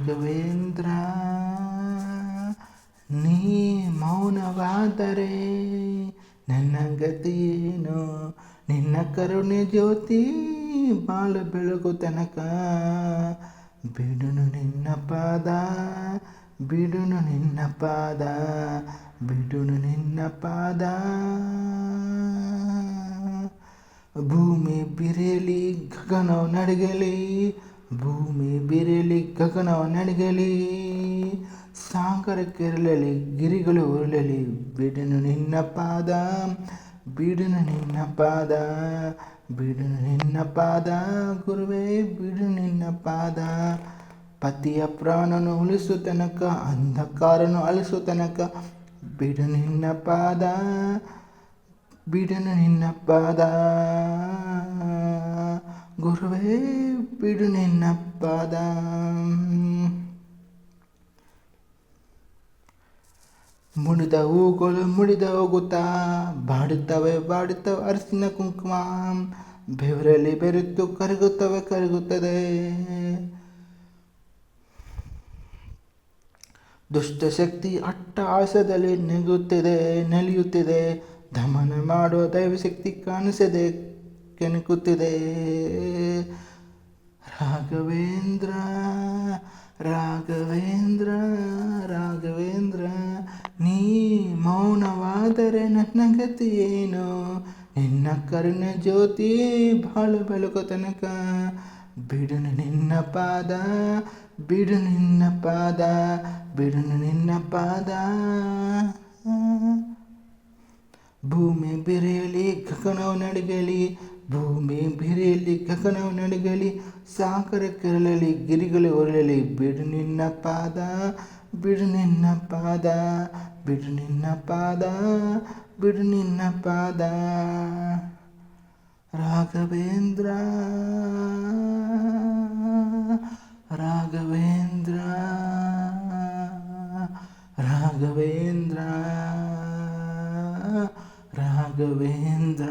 ರಾಘವೇಂದ್ರ ನೀ ಮೌನವಾದರೆ ನನ್ನ ಗತಿಯೇನು? ನಿನ್ನ ಕರುಣೆ ಜ್ಯೋತಿ ಬಾಳ ಬೆಳಗು ತನಕ. ಬಿಡುನು ನಿನ್ನ ಪಾದ, ಬಿಡುನು ನಿನ್ನ ಪಾದ, ಬಿಡುನು ನಿನ್ನ ಪಾದ. ಭೂಮಿ ಬಿರಿಯಲಿ, ಗಗನವು ನಡಗಲಿ ಭೂಮಿ ಬಿರಿಯಲಿ ಗಗನವ ನಡಗಲಿ, ಸಾಗರ ಕೆರಳಲಿ ಗಿರಿಗಳು ಉರುಳಲಿ, ಬಿಡನು ನಿನ್ನ ಪಾದ, ಬಿಡನು ನಿನ್ನ ಪಾದ, ಬಿಡನು ನಿನ್ನ ಪಾದ, ಗುರುವೇ ಬಿಡು ನಿನ್ನ ಪಾದ. ಪತಿಯ ಪ್ರಾಣನು ಉಳಿಸು ತನಕ, ಅಂಧಕಾರನು ಅಳಿಸು ತನಕ ಬಿಡು ನಿನ್ನ ಪಾದ, ಬಿಡನು ನಿನ್ನ ಪಾದ. ಗುರುವೇ ಬಿಡು ನಿನ್ನ ಪಾದ. ಮುಡಿದ ಹೂಗಳು ಮುಡಿದ ಹೋಗುತ್ತಾ, ಬಾಡುತ್ತವೆ ಬಾಡುತ್ತವೆ ಅರಸಿನ ಕುಂಕುಮ. ಬೆವರಲ್ಲಿ ಬೆರೆತು ಕರಗುತ್ತವೆ ಕರಗುತ್ತದೆ. ದುಷ್ಟಶಕ್ತಿ ಅಟ್ಟಹಾಸದಲ್ಲಿ ನೆಗುತ್ತಿದೆ ನಲಿಯುತ್ತಿದೆ. ದಮನ ಮಾಡುವ ದೈವಶಕ್ತಿ ಕಾಣಿಸದೆ ಕೆಣಕುತ್ತಿದೆ. ರಾಘವೇಂದ್ರ ರಾಘವೇಂದ್ರ ರಾಘವೇಂದ್ರ, ನೀ ಮೌನವಾದರೆ ನನ್ನ ಗತಿ ಏನು? ನಿನ್ನ ಕರ್ಣ ಜ್ಯೋತಿ ಬಾಳು ಬೆಳಕು ತನಕ. ಬಿಡುನು ನಿನ್ನ ಪಾದ ಬಿಡು ನಿನ್ನ ಪಾದ, ಬಿಡುನು ನಿನ್ನ ಪಾದ. ಭೂಮಿ ಬಿರಿಯಲಿ, ಗಗನವು ನಡಗಲಿ ಭೂಮಿ ಬಿರಿಯಲಿ ಗಗನವು ನಡಗಲಿ, ಸಾಗರ ಕೆರಳಲಿ, ಗಿರಿಗಳು ಹೊರಳಲಿ ಬಿಡು ನಿನ್ನ ಪಾದ, ಬಿಡು ನಿನ್ನ ಪಾದ, ಬಿಡು ನಿನ್ನ ಪಾದ, ಬಿಡು ನಿನ್ನ ಪಾದ. ರಾಘವೇಂದ್ರ ರಾಘವೇಂದ್ರ ರಾಘವೇಂದ್ರ ರಾಘವೇಂದ್ರ.